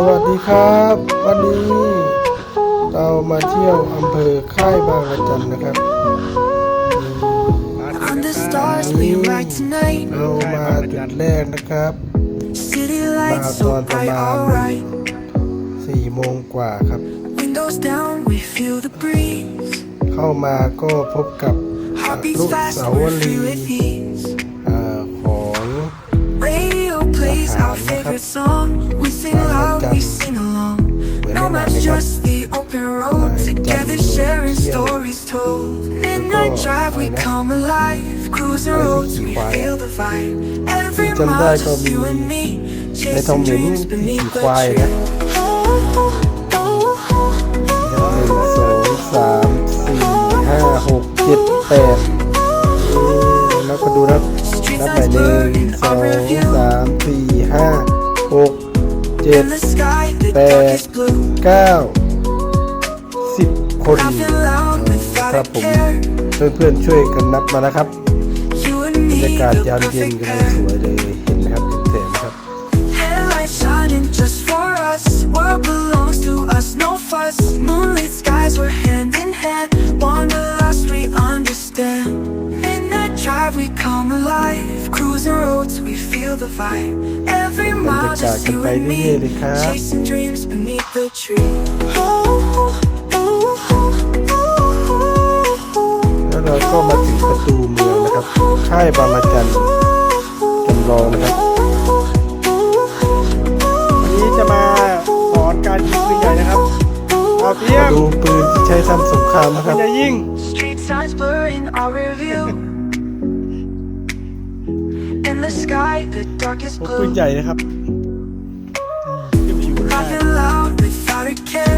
สวัสดีครับ วันนี้ เรามาเที่ยวอำเภอค่ายบางกระจันนะครับนีเรามาจุดแรกนะครับ มาตอนประมาณสี่โมงกว่าครับ เข้ามาก็พบกับ ลูกสาวลีของทหารนะครับ together sharing stories told Midnight drive we come alive Cruise the roads we feel the vibe Every mile just you and me Chasing dreams beneath the tree เจ็ดแปดแล้วก็ดูนับนับไปหนึ่งสองสามสี่ห้าหกเจ็ดแปดเก้าพอดีครัผมเพื่อนๆช่วยกันนับมานะครับบรรยากาศยามเย็นกันสวยเลยเห็นครับเต็มครับบรรยากาศกันไปเรื่อยๆเลยครับค่ายบางระจันจำลองนะครับวันนี้จะมาสอนการยิงปืนใหญ่นะครับเอาเียดูปืนที่ใช้ทำสงครามนะครับยยิงปืนใหญ่นะครับไ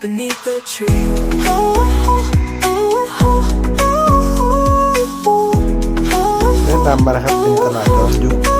beneath the tree. oh, oh, oh, oh, ito na ito.